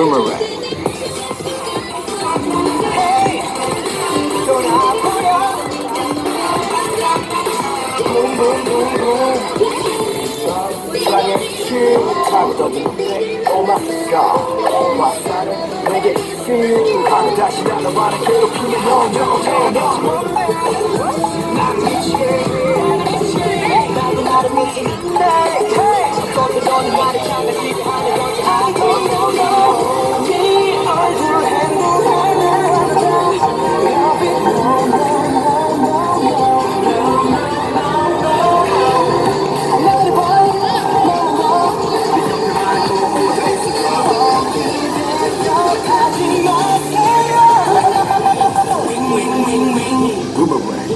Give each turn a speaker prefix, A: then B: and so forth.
A: boomerang. Boom, boom, boom, Oh my god, oh my god. Make it feel, I'm gonna keep Booba Brain.